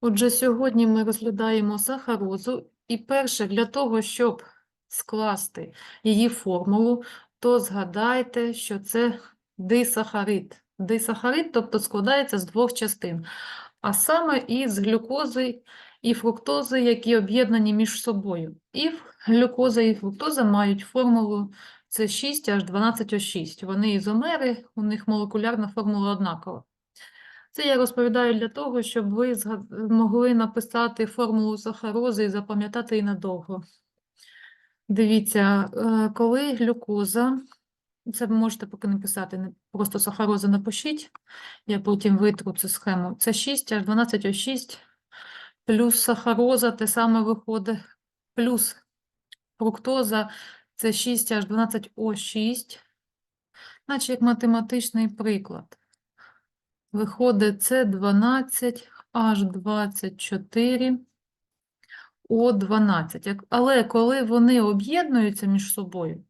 Отже, сьогодні ми розглядаємо сахарозу, і перше, для того, щоб скласти її формулу, то згадайте, що це дисахарид. Дисахарид, тобто складається з двох частин, а саме із глюкози і фруктози, які об'єднані між собою. І глюкоза і фруктоза мають формулу С6H12O6. Вони ізомери, у них молекулярна формула однакова. Це я розповідаю для того, щоб ви могли написати формулу сахарози і запам'ятати її надовго. Дивіться, е, коли глюкоза, це ви можете поки не писати, просто сахароза напишіть, я потім витру цю схему. Це 6, аж 12О6, плюс сахароза, те саме виходить, плюс фруктоза, це 6 аж 12О6, наче як математичний приклад. Виходить, це 12, аж 24, о 12. Але коли вони об'єднуються між собою,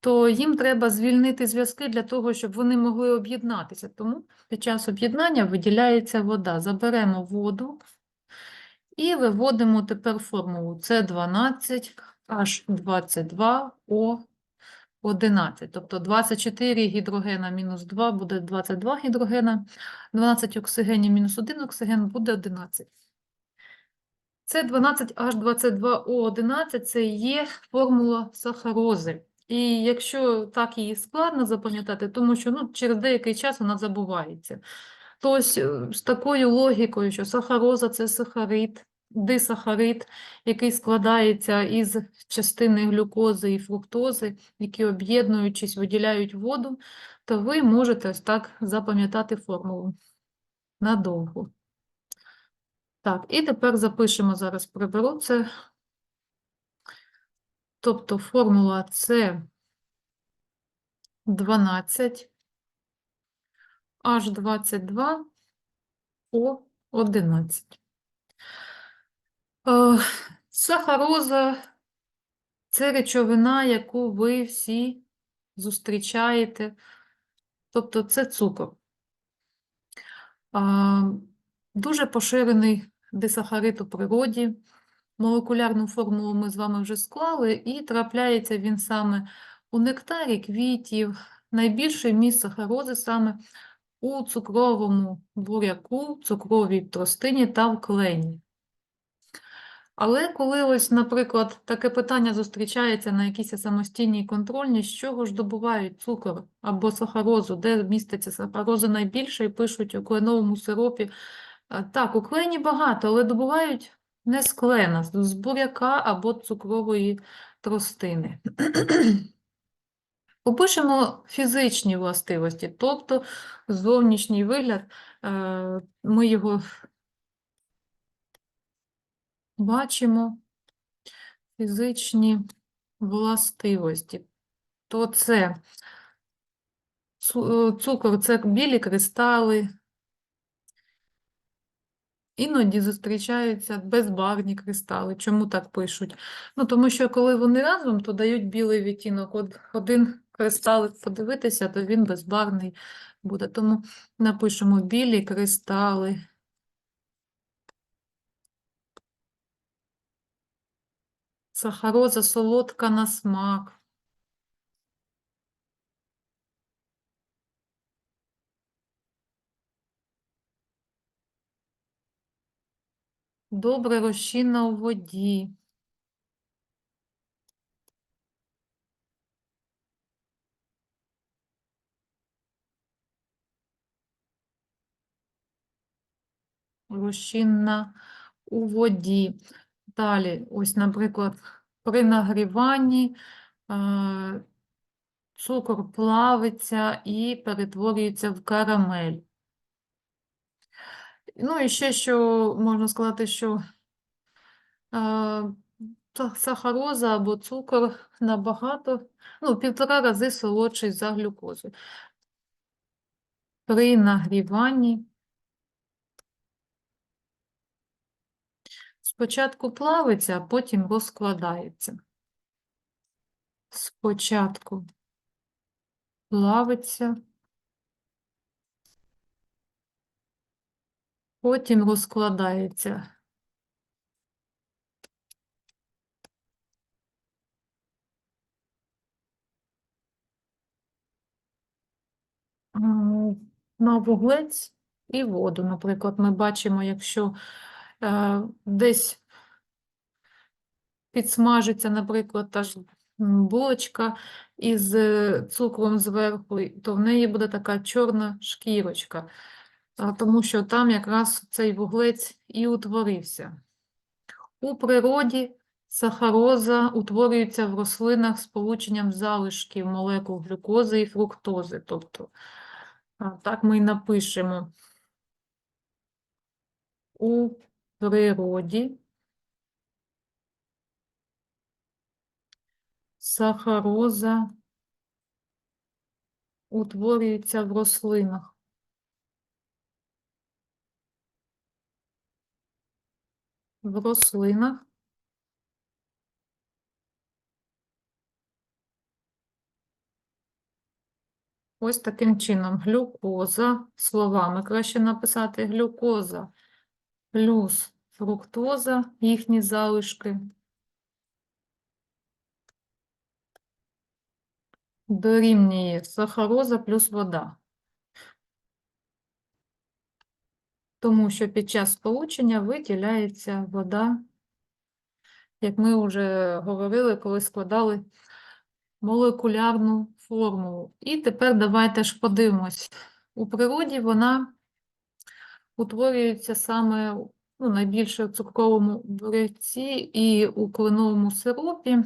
то їм треба звільнити зв'язки для того, щоб вони могли об'єднатися. Тому під час об'єднання виділяється вода. Заберемо воду і виводимо тепер формулу. Це 12, аж 22, о 11. Тобто 24 гідрогена мінус 2 буде 22 гідрогена, 12 оксигенів мінус 1 оксиген буде 11. Це 12H22O11, це є формула сахарози. І якщо так її складно запам'ятати, тому що ну, через деякий час вона забувається. То ось е, з такою логікою, що сахароза – це сахарид, дисахарид, який складається із частини глюкози і фруктози, які об'єднуючись, виділяють воду, то ви можете ось так запам'ятати формулу надовго. Так, і тепер запишемо зараз, приберу це. Тобто формула це 12 H22 O11. Е, Сахароза – це речовина, яку ви всі зустрічаєте, тобто це цукор. Дуже поширений дисахарид у природі. Молекулярну формулу ми з вами вже склали, і трапляється він саме у нектарі квітів. Найбільший міст сахарози саме у цукровому буряку, цукровій тростині та в клені. Але коли ось, наприклад, таке питання зустрічається на якійсь самостійній контрольній, з чого ж добувають цукор або сахарозу, де міститься сахароза найбільше, і пишуть у кленовому сиропі. Так, у клені багато, але добувають не з клена, з з буряка або цукрової тростини. Опишемо фізичні властивості, тобто зовнішній вигляд, е, ми його бачимо, фізичні властивості. То це е, цукор, це білі кристали, Іноді зустрічаються безбарвні кристали. Чому так пишуть? Ну, тому що коли вони разом, то дають білий відтінок. От один кристалик подивитися, то він безбарвний буде. Тому напишемо білі кристали. Сахароза солодка на смак. Добре розчинна у воді. Розчинна у воді. Далі, ось, наприклад, при нагріванні е, цукор плавиться і перетворюється в карамель. Ну і ще що можна сказати, що е, сахароза або цукор набагато, ну, півтора рази солодший за глюкозу. При нагріванні спочатку плавиться, а потім розкладається. Спочатку плавиться, потім розкладається. На вуглець і воду. Наприклад, ми бачимо, якщо десь підсмажиться, наприклад, та ж булочка із е, цукром зверху, то в неї буде така чорна шкірочка, тому що там якраз цей вуглець і утворився. У природі сахароза утворюється в рослинах сполученням залишків молекул глюкози і фруктози. Тобто, так ми і напишемо. У природі сахароза утворюється в рослинах. В рослинах ось таким чином. Глюкоза, словами краще написати глюкоза плюс фруктоза, їхні залишки, дорівнює сахароза плюс вода. Тому що під час сполучення виділяється вода, як ми вже говорили, коли складали молекулярну формулу. І тепер давайте ж подивимось. У природі вона утворюється саме ну, найбільше в цукровому буряці і у кленовому сиропі,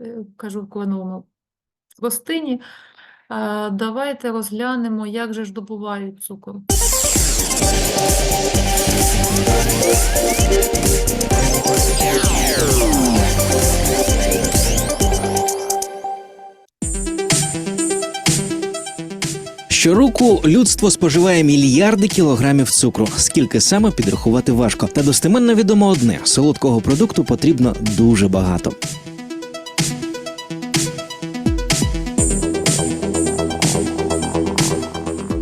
е, кажу в кленовому тростині. Е, Давайте розглянемо, як же ж добувають цукор. Щороку людство споживає мільярди кілограмів цукру. Скільки саме підрахувати важко. Та достеменно відомо одне: солодкого продукту потрібно дуже багато.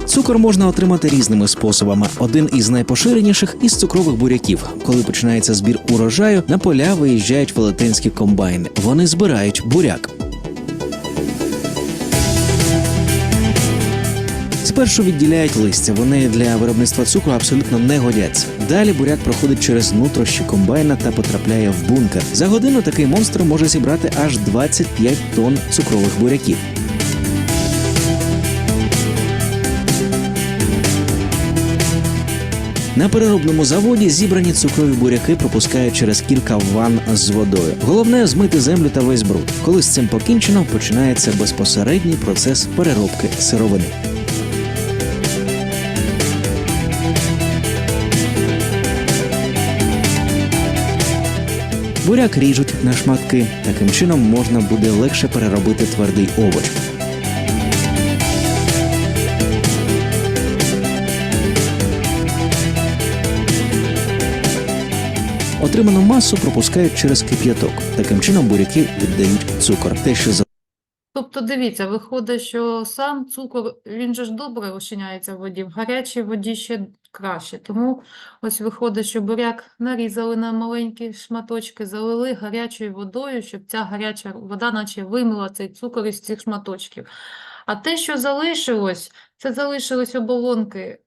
Цукор можна отримати різними способами. Один із найпоширеніших із цукрових буряків. Коли починається збір урожаю, на поля виїжджають велетенські комбайни. Вони збирають буряк. Спершу відділяють листя. Вони для виробництва цукру абсолютно не годяться. Далі буряк проходить через нутрощі комбайна та потрапляє в бункер. За годину такий монстр може зібрати аж 25 тонн цукрових буряків. На переробному заводі зібрані цукрові буряки пропускають через кілька ванн з водою. Головне змити землю та весь бруд. Коли з цим покінчено, починається безпосередній процес переробки сировини. Буряк ріжуть на шматки. Таким чином можна буде легше переробити твердий овоч. Отриману масу пропускають через кип'яток. Таким чином буряки віддають цукор. Те, що за Тобто, дивіться, виходить, що сам цукор, він же ж добре розчиняється в воді, в гарячій воді ще краще. Тому ось виходить, що буряк нарізали на маленькі шматочки, залили гарячою водою, щоб ця гаряча вода наче вимила цей цукор із цих шматочків. А те, що залишилось, це залишились оболонки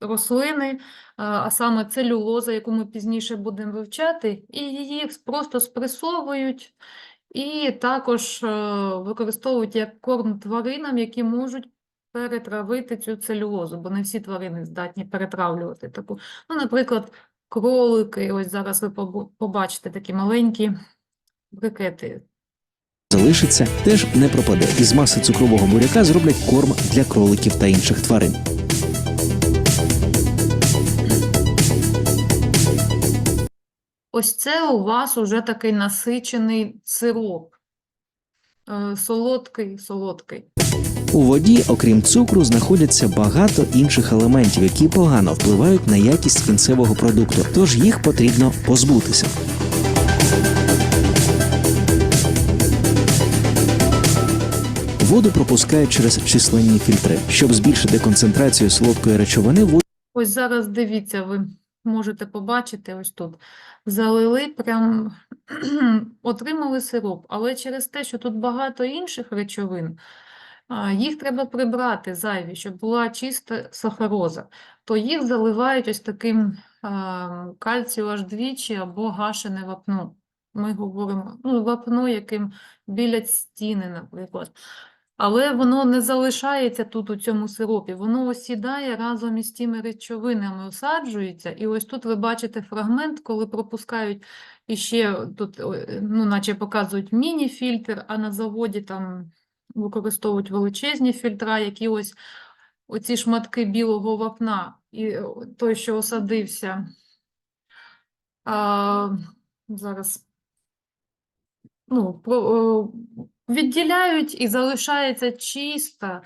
рослини, а саме целюлоза, яку ми пізніше будемо вивчати, і її просто спресовують і також е, використовують як корм тваринам, які можуть перетравити цю целюлозу, бо не всі тварини здатні перетравлювати таку. Ну, наприклад, кролики, ось зараз ви побачите такі маленькі брикети. залишиться, теж не пропаде. Із маси цукрового буряка зроблять корм для кроликів та інших тварин. Ось це у вас уже такий насичений сироп. Е, Солодкий, солодкий. У воді, окрім цукру, знаходяться багато інших елементів, які погано впливають на якість кінцевого продукту, тож їх потрібно позбутися. Воду пропускають через численні фільтри. Щоб збільшити концентрацію солодкої речовини, воду Ось зараз дивіться ви. можете побачити ось тут. Залили, прям отримали сироп, але через те, що тут багато інших речовин, їх треба прибрати зайві, щоб була чиста сахароза, то їх заливають ось таким кальцію аж двічі або гашене вапно. Ми говоримо, ну, вапно, яким білять стіни, наприклад. Але воно не залишається тут у цьому сиропі, воно осідає разом із тими речовинами, осаджується. І ось тут ви бачите фрагмент, коли пропускають іще тут, ну, наче показують міні-фільтр, а на заводі там використовують величезні фільтра, які ось оці шматки білого вапна, і е, той, що осадився. А, зараз ну, про, відділяють і залишається чиста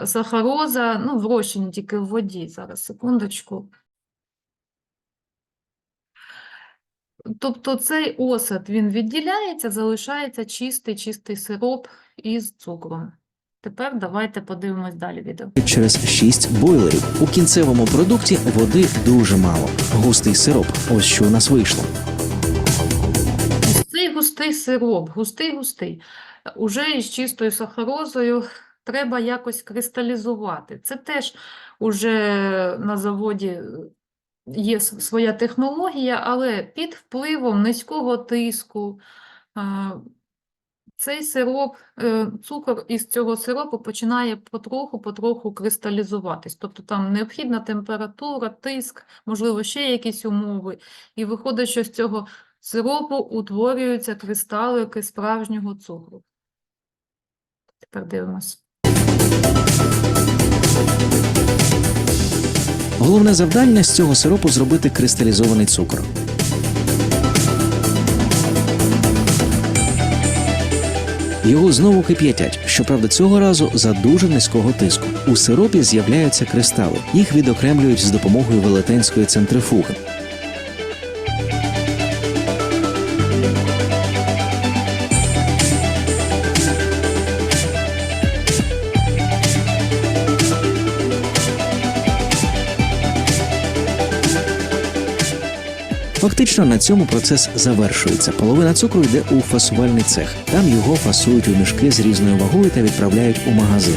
е, сахароза, ну, в розчині, тільки в воді. Зараз, секундочку. Тобто цей осад, він відділяється, залишається чистий, чистий сироп із цукром. Тепер давайте подивимось далі відео. через 6 бойлерів. У кінцевому продукті води дуже мало. Густий сироп. Ось що у нас вийшло. Цей густий сироп, густий-густий, уже із чистою сахарозою треба якось кристалізувати. Це теж уже на заводі е, є своя технологія, але під впливом низького тиску а, цей сироп, е, цукор із цього сиропу починає потроху-потроху кристалізуватись. Тобто там необхідна температура, тиск, можливо, ще якісь умови. І виходить, що з цього сиропу утворюються кристалики справжнього цукру. Тепер дивимось. Головне завдання з цього сиропу зробити кристалізований цукор. Його знову кип'ятять, щоправда, цього разу за дуже низького тиску. У сиропі з'являються кристали. Їх відокремлюють з допомогою велетенської центрифуги. Фактично на цьому процес завершується. Половина цукру йде у фасувальний цех. Там його фасують у мішки з різною вагою та відправляють у магазин.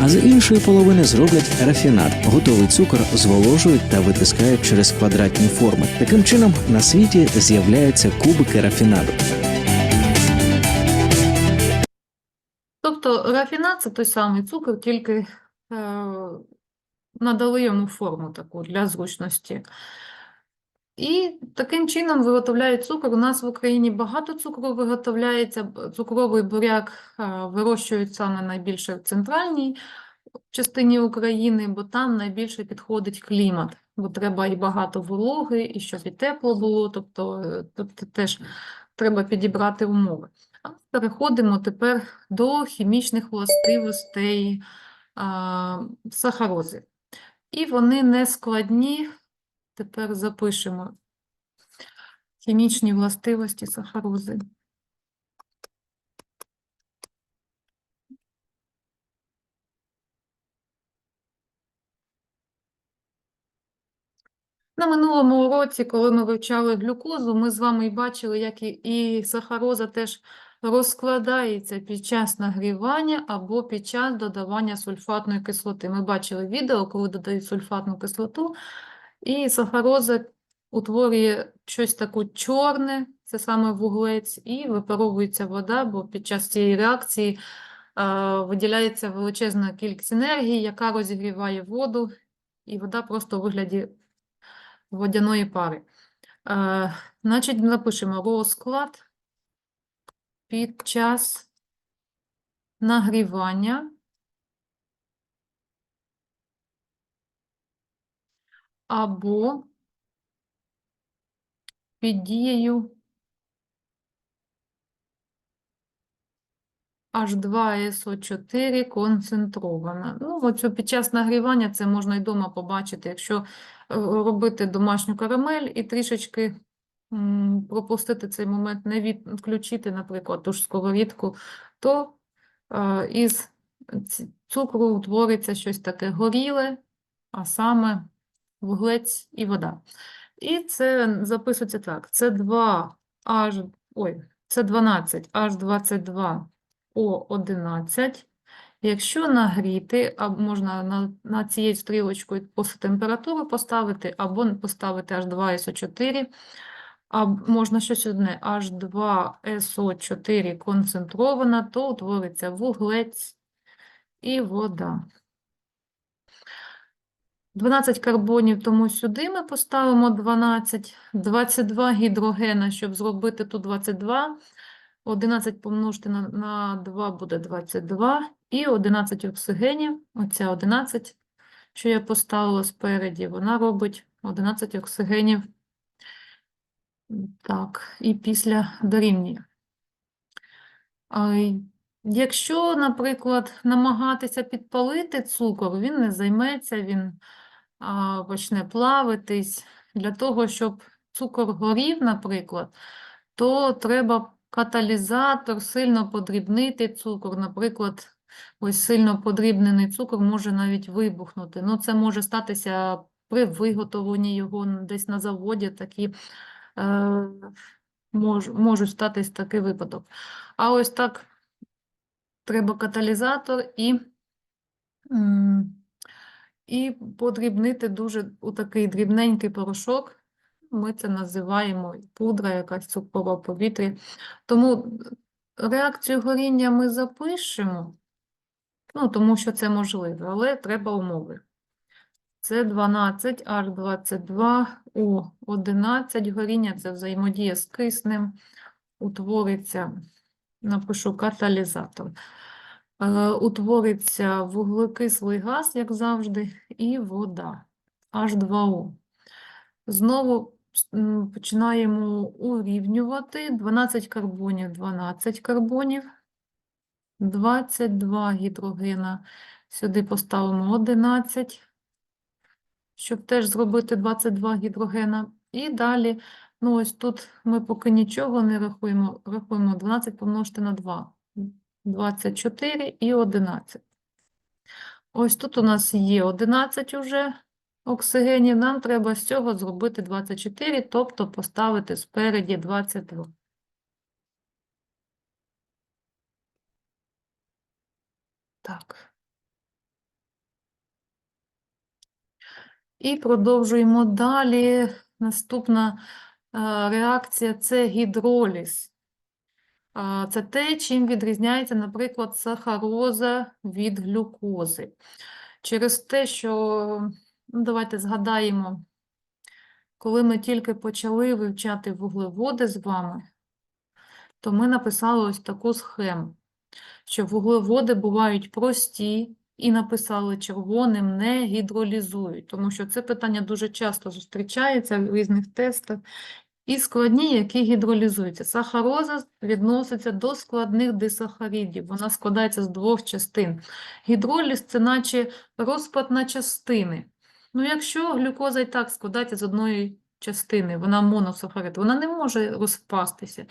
А з іншої половини зроблять рафінад. Готовий цукор зволожують та витискають через квадратні форми. Таким чином на світі з'являються кубики рафінаду. Тобто рафінад – це той самий цукор, тільки е, надали йому форму таку для зручності. І таким чином виготовляють цукор. У нас в Україні багато цукру виготовляється. Цукровий буряк е, вирощують саме найбільше в центральній частині України, бо там найбільше підходить клімат. Бо треба і багато вологи, і щоб і тепло було, тобто, тобто теж треба підібрати умови. Переходимо тепер до хімічних властивостей а, сахарози. І вони не складні. Тепер запишемо хімічні властивості сахарози. На минулому уроці, коли ми вивчали глюкозу, ми з вами і бачили, як і, і сахароза теж розкладається під час нагрівання або під час додавання сульфатної кислоти. Ми бачили відео, коли додають сульфатну кислоту, і сахароза утворює щось таке чорне, це саме вуглець, і випаровується вода, бо під час цієї реакції е, виділяється величезна кількість енергії, яка розігріває воду, і вода просто у вигляді водяної пари. Е, значить, напишемо розклад під час нагрівання або під дією H2SO4 концентрована. Ну, оцю під час нагрівання це можна і вдома побачити, якщо е, робити домашню карамель і трішечки пропустити цей момент, не відключити, наприклад, ту ж сковорідку, то е, із цукру утвориться щось таке горіле, а саме вуглець і вода. І це записується так: це 2 аж, ой, це 12 аж 22 о 11. Якщо нагріти, а можна на, на цією стрілочкою температуру поставити, або поставити аж 2 СО4, а можна щось одне, аж 2 СО4 концентрована, то утвориться вуглець і вода. 12 карбонів, тому сюди ми поставимо 12, 22 гідрогена, щоб зробити тут 22. 11 помножити на, на 2 буде 22. І 11 оксигенів, оця 11, що я поставила спереді, вона робить 11 оксигенів. Так, і після дорівнює. Якщо, наприклад, намагатися підпалити цукор, він не займеться, він а, почне плавитись. Для того, щоб цукор горів, наприклад, то треба каталізатор сильно подрібнити цукор. Наприклад, ось сильно подрібнений цукор може навіть вибухнути. Ну, це може статися при виготовленні його десь на заводі, такі мож, можуть статись такий випадок. А ось так треба каталізатор і, і подрібнити дуже у такий дрібненький порошок. Ми це називаємо пудра, якась цукрова повітря. Тому реакцію горіння ми запишемо, ну, тому що це можливо, але треба умови. Це 12, H22, O11. Горіння це взаємодія з киснем, утвориться, напишу каталізатор. Е, Утвориться вуглекислий газ, як завжди, і вода H2O. Знову починаємо урівнювати. 12 карбонів, 12 карбонів, 22 гідрогена. Сюди поставимо 11, щоб теж зробити 22 гідрогена. І далі, ну ось тут ми поки нічого не рахуємо, рахуємо 12 помножити на 2. 24 і 11. Ось тут у нас є 11 уже оксигенів, нам треба з цього зробити 24, тобто поставити спереді 22. Так. І продовжуємо далі. Наступна е, реакція це гідроліз. Це те, чим відрізняється, наприклад, сахароза від глюкози. Через те, що, ну, давайте згадаємо, коли ми тільки почали вивчати вуглеводи з вами, то ми написали ось таку схему, що вуглеводи бувають прості і написали червоним не гідролізують, тому що це питання дуже часто зустрічається в різних тестах. І складні, які гідролізуються. Сахароза відноситься до складних дисахаридів. Вона складається з двох частин. Гідроліз – це наче розпад на частини. Ну, якщо глюкоза і так складається з одної частини, вона моносахарид, вона не може розпастися.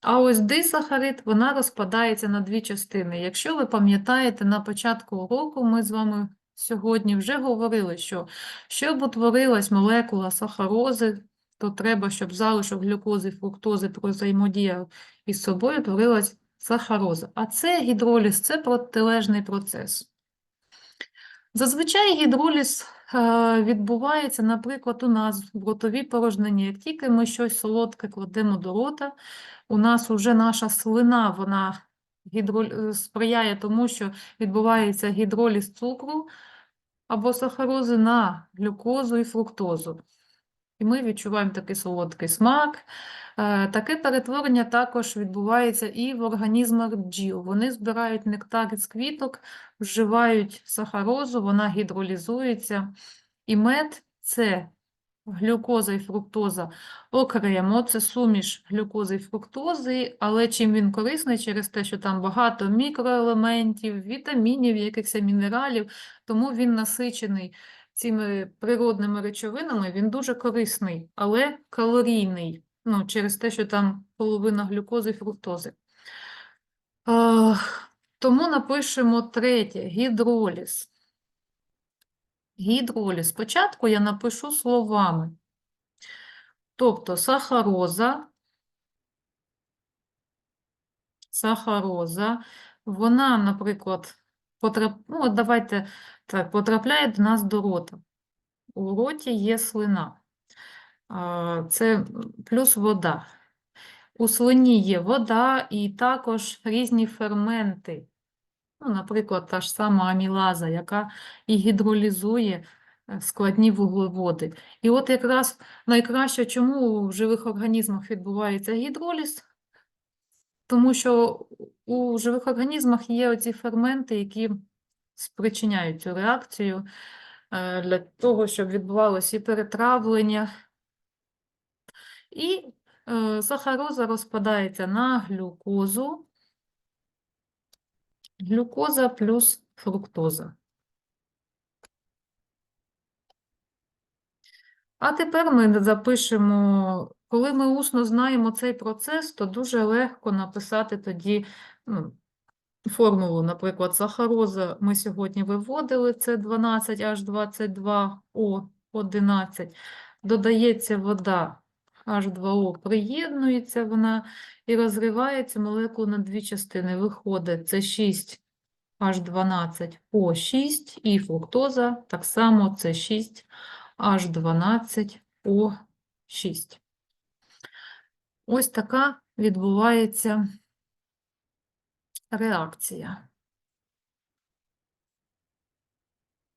А ось дисахарид, вона розпадається на дві частини. Якщо ви пам'ятаєте, на початку уроку ми з вами сьогодні вже говорили, що щоб утворилась молекула сахарози, то треба, щоб залишок глюкози фруктози взаємодіяв із собою, творилась сахароза. А це гідроліз, це протилежний процес. Зазвичай гідроліз е, відбувається, наприклад, у нас в ротовій порожнині. Як тільки ми щось солодке кладемо до рота, у нас вже наша слина, вона е, сприяє тому, що відбувається гідроліз цукру або сахарози на глюкозу і фруктозу. І ми відчуваємо такий солодкий смак. Е, Таке перетворення також відбувається і в організмах бджіл. Вони збирають нектар із квіток, вживають сахарозу, вона гідролізується. І мед – це глюкоза і фруктоза окремо, це суміш глюкози і фруктози, але чим він корисний через те, що там багато мікроелементів, вітамінів, якихось мінералів, тому він насичений цими природними речовинами, він дуже корисний, але калорійний. Ну, через те, що там половина глюкози і фруктози. Е, тому напишемо третє гідроліз. Гідроліз. Спочатку я напишу словами. Тобто сахароза, сахароза, вона, наприклад, потрап... ну, давайте так, потрапляє до нас до рота. У роті є слина. Це плюс вода. У слині є вода і також різні ферменти. Ну, наприклад, та ж сама амілаза, яка і гідролізує е, складні вуглеводи. І от якраз найкраще, чому в живих організмах відбувається гідроліз, тому що у живих організмах є оці ферменти, які спричиняють цю реакцію е, для того, щоб відбувалося і перетравлення, і е, сахароза розпадається на глюкозу, глюкоза плюс фруктоза. А тепер ми запишемо, коли ми усно знаємо цей процес, то дуже легко написати тоді ну, формулу, наприклад, сахароза ми сьогодні виводили, це 12H22O11, додається вода, H2O приєднується вона і розривається молекула на дві частини. Виходить, це 6 H12O6 і фруктоза, так само це 6 H12O6. Ось така відбувається реакція.